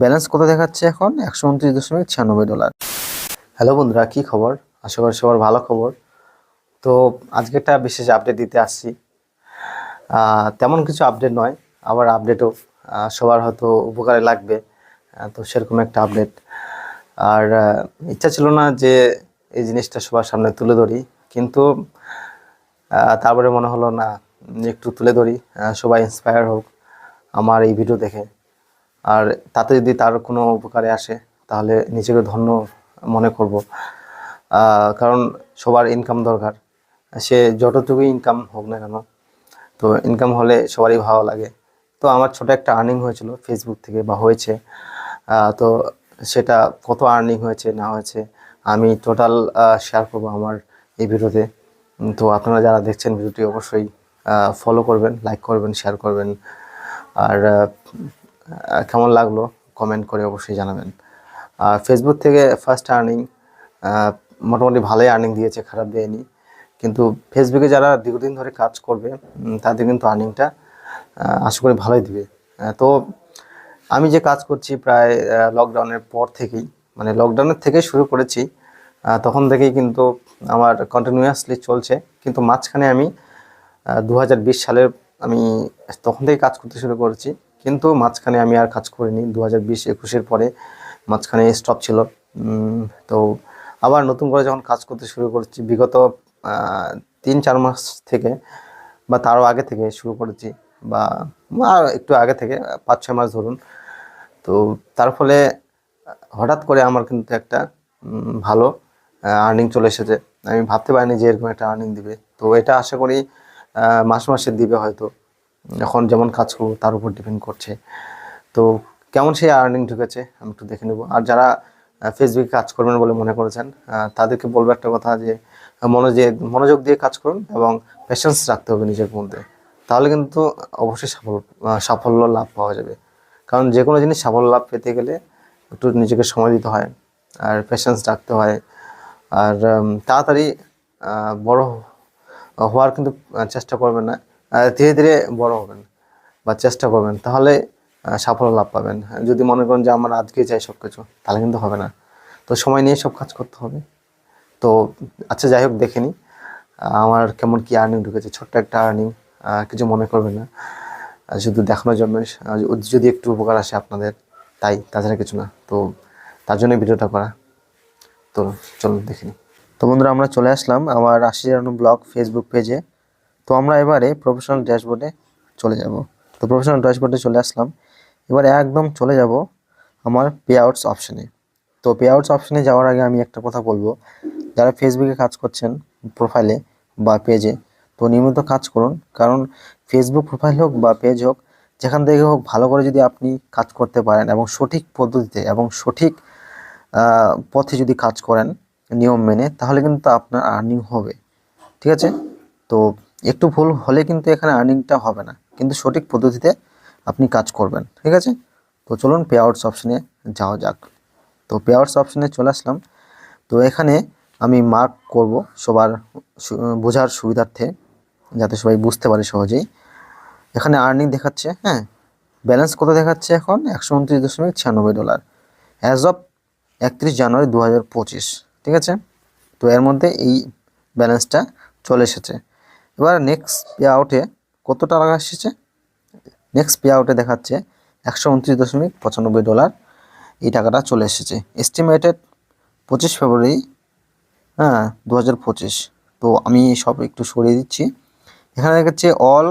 Balance কত দেখাচ্ছে এখন? একশো উনত্রিশ দশমিক ছিয়ানব্বই ডলার। হ্যালো বন্ধুরা, কী খবর? আশা করি সবার ভালো খবর। তো আজকে একটা বিশেষ আপডেট দিতে আসছি। তেমন কিছু আপডেট নয়, আবার আপডেটও সবার হয়তো উপকারে লাগবে। তো সেরকম একটা আপডেট আর ইচ্ছা ছিল না যে এই জিনিসটা সবার সামনে তুলে ধরি, কিন্তু তারপরে মনে হলো না, একটু তুলে ধরি। সবাই ইন্সপায়ার হোক আমার এই ভিডিও দেখে। আর তাতে যদি তার কোনো উপকারে আসে, তাহলে নিজেকে ধন্য মনে করব। কারণ সবার ইনকাম দরকার। সে যতটুকুই ইনকাম হোক না কেন, তো ইনকাম হলে সবারই ভালো লাগে। তো আমার ছোট একটা আর্নিং হয়েছিল ফেসবুক থেকে বা হয়েছে। তো সেটা কত আর্নিং হয়েছে, না হয়েছে, আমি টোটাল শেয়ার করব আমার এই ভিডিওতে। তো আপনারা যারা দেখছেন ভিডিওটি অবশ্যই ফলো করবেন লাইক করবেন শেয়ার করবেন। আর কেমন লাগল? কমেন্ট করে অবশ্যই জানাবেন। আর ফেসবুক থেকে ফার্স্ট আর্নিং মোটামুটি ভালোই আর্নিং দিয়েছে, খারাপ দেয়নি। কিন্তু ফেসবুকে যারা দীর্ঘদিন ধরে কাজ করবে তাদের কিন্তু আর্নিংটা আশা করি ভালোই দিবে। তো আমি যে কাজ করছি প্রায় লকডাউনের পর থেকেই মানে লকডাউনের থেকে শুরু করেছি তখন থেকেই কিন্তু আমার কন্টিনিউয়াসলি চলছে। কিন্তু মাঝখানে আমি দু হাজার বিশ সালের আমি তখন থেকে কাজ করতে শুরু করেছি। কিন্তু মাঝখানে আমি আর কাজ করিনি। দু হাজার বিশ একুশের পরে মাঝখানে স্টপ ছিল। তো আবার নতুন করে যখন কাজ করতে শুরু করেছি, বিগত তিন, চার মাস থেকে বা তারও আগে থেকে শুরু করেছি বা আর একটু আগে থেকে, পাঁচ, ছয় মাস ধরুন। তো তার ফলে হঠাৎ করে আমার কিন্তু একটা ভালো আর্নিং চলে এসেছে। আমি ভাবতে পারিনি যে এরকম একটা আর্নিং দিবে। তো এটা আশা করি মাস মাসে দিবে হয়তো। এখন যেমন কাজ করব, তার উপর ডিপেন্ড করছে। তো কেমন সেই আর্নিং ঢুকেছে, আমি একটু দেখে নেব। আর যারা ফেসবুকে কাজ করবেন বলে মনে করেছেন তাদেরকে বলব একটা কথা যে মনোযোগ মনোযোগ দিয়ে কাজ করুন এবং পেশেন্স রাখতে হবে নিজের মধ্যে। তাহলে কিন্তু অবশ্যই সাফল্য সাফল্য লাভ পাওয়া যাবে। কারণ যে কোনো জিনিস সাফল্য লাভ পেতে গেলে একটু নিজেকে সময় দিতে হয়, আর পেশেন্স রাখতে হয়। আর তাড়াতাড়ি বড় হওয়ার কিন্তু চেষ্টা করবেন না। ধীরে ধীরে বড় হবেন বা চেষ্টা করবেন, তাহলে সাফল্য লাভ পাবেন। যদি মনে করেন যে আমার আজকে চাই সব কিছু তাহলে কিন্তু হবে না। তো সময় নিয়ে সব কাজ করতে হবে। তো আচ্ছা যাই হোক, দেখে নিই আমার কেমন কি আর্নিং ঢুকেছে, ছোট্ট একটা আর্নিং কিছু মনে করবেন না। শুধু দেখানোর জন্য যদি একটু উপকার আসে আপনাদের, তাই, তাছাড়া কিছু না। তো তার জন্য ভিডিওটা করা। তো চলুন, দেখে নিই তো বন্ধুরা, আমরা চলে আসলাম আমার জানানো ব্লগ ফেসবুক পেজে তো আমরা এবারে প্রফেশনাল ড্যাশবোর্ডে চলে যাব। তো প্রফেশনাল ড্যাশবোর্ডে চলে আসলাম। এবারে একদম চলে যাব আমার পে আউটস অপশানে তো পে আউটস অপশানে যাওয়ার আগে আমি একটা কথা বলব। যারা ফেসবুকে কাজ করছেন প্রোফাইলে বা পেজে তো নিয়মিত কাজ করুন। কারণ ফেসবুক প্রোফাইল হোক বা পেজ হোক, যেখান থেকে হোক ভালো করে যদি আপনি কাজ করতে পারেন এবং সঠিক পদ্ধতিতে এবং সঠিক পথে যদি কাজ করেন নিয়ম মেনে, তাহলে কিন্তু আপনার আর্নিং হবে। ঠিক আছে? তো একটু ভুল হলে কিন্তু এখানে আর্নিংটা হবে না। কিন্তু সঠিক পদ্ধতিতে আপনি কাজ করবেন, ঠিক আছে? তো চলুন পে আউটস অপশানে যাওয়া যাক। তো পে আউটস অপশানে চলে আসলাম। তো এখানে আমি মার্ক করব সবার বোঝার সুবিধার্থে, যাতে সবাই বুঝতে পারে সহজেই। এখানে আর্নিং দেখাচ্ছে হ্যাঁ? ব্যালেন্স কত দেখাচ্ছে এখন? একশো উনত্রিশ দশমিক ছিয়ানব্বই ডলার। অ্যাজ অফ একত্রিশ জানুয়ারি দু হাজার পঁচিশ, ঠিক আছে? তো এর মধ্যে এই ব্যালেন্সটা চলে এসেছে। এবার নেক্সট পে আউটে কত টাকা এসেছে? নেক্সট পে আউটে দেখাচ্ছে একশো উনত্রিশ দশমিক পঁচানব্বই ডলার এই টাকাটা চলে এসেছে। এস্টিমেটেড পঁচিশ ফেব্রুয়ারি হ্যাঁ দু হাজার পঁচিশ। তো আমি সব একটু সরিয়ে দিচ্ছি। এখানে দেখাচ্ছে all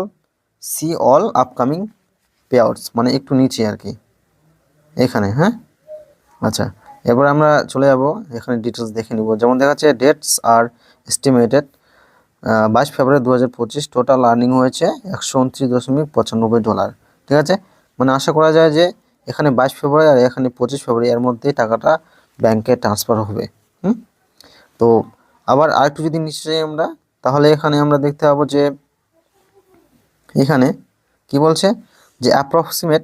see all upcoming payouts মানে একটু নিচে আর কি। এখানে হ্যাঁ? আচ্ছা এবার আমরা চলে যাব। এখানে ডিটেলস দেখে নিব। যেমন দেখাচ্ছে ডেটস আর এস্টিমেটেড বাইশ ফেব্রুয়ারি দু হাজার পঁচিশ টোটাল আর্নিং হয়েছে একশো উনত্রিশ দশমিক পঁচানব্বই ডলার ঠিক আছে? মানে আশা করা যায় যে এখানে বাইশ ফেব্রুয়ারি আর এখানে পঁচিশ ফেব্রুয়ারি এর মধ্যেই টাকাটা ব্যাংকে ট্রান্সফার হবে। হুম? তো আবার আরেকটু যদি নিশ্চয়ই আমরা, তাহলে এখানে আমরা দেখতে পাবো যে এখানে কি বলছে? যে অ্যাপ্রক্সিমেট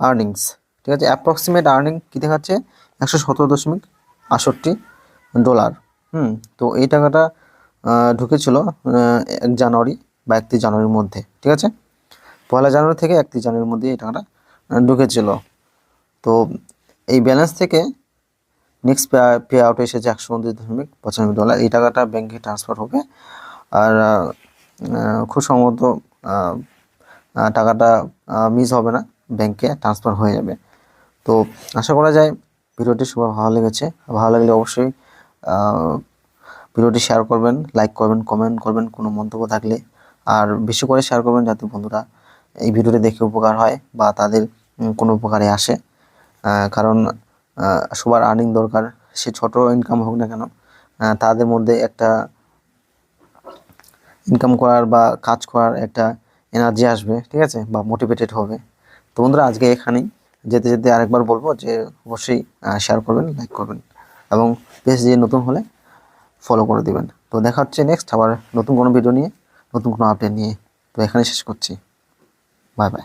আর্নিংস ঠিক আছে? অ্যাপ্রক্সিমেট আর্নিং কী দেখাচ্ছে? একশো সতেরো দশমিক আষট্টি ডলার হুম? তো এই টাকাটা ঢুকেছিল এক জানুয়ারি বা একত্রিশ জানুয়ারির মধ্যে, ঠিক আছে? পয়লা জানুয়ারি থেকে একত্রিশ জানুয়ারির মধ্যে এই টাকাটা ঢুকেছিল। তো এই ব্যালেন্স থেকে নেক্সট পে আউট এসেছে একশো উনত্রিশ দশমিক পঁচানব্বই ডলার এই টাকাটা ব্যাংকে ট্রান্সফার হবে। আর খুব সম্ভবত টাকাটা মিস হবে না। ব্যাংকে ট্রান্সফার হয়ে যাবে। তো আশা করা যায়, ভিডিওটি সবার ভালো লেগেছে। ভালো লাগলে অবশ্যই ভিডিওটি শেয়ার করবেন লাইক করবেন কমেন্ট করবেন, কোনো মন্তব্য থাকলে। আর বেশি করে শেয়ার করবেন যাতে বন্ধুরা এই ভিডিওটি দেখে উপকার হয় বা তাদের কোনো উপকারে আসে। কারণ সবার আর্নিং দরকার, সে ছোট ইনকাম হোক না কেন তাদের মধ্যে একটা ইনকাম করার বা কাজ করার একটা এনার্জি আসবে, ঠিক আছে? বা মোটিভেটেড হবে। তো বন্ধুরা, আজকে এখানেই যেতে যেতে আরেকবার বলব যে অবশ্যই শেয়ার করবেন লাইক করবেন। এবং পেজ দিয়ে নতুন হলে ফলো করে দেবেন। তো দেখা হচ্ছে নেক্সট আবার নতুন কোনো ভিডিও নিয়ে, নতুন কোনো আপডেট নিয়ে। তো এখানে শেষ করছি। Bye bye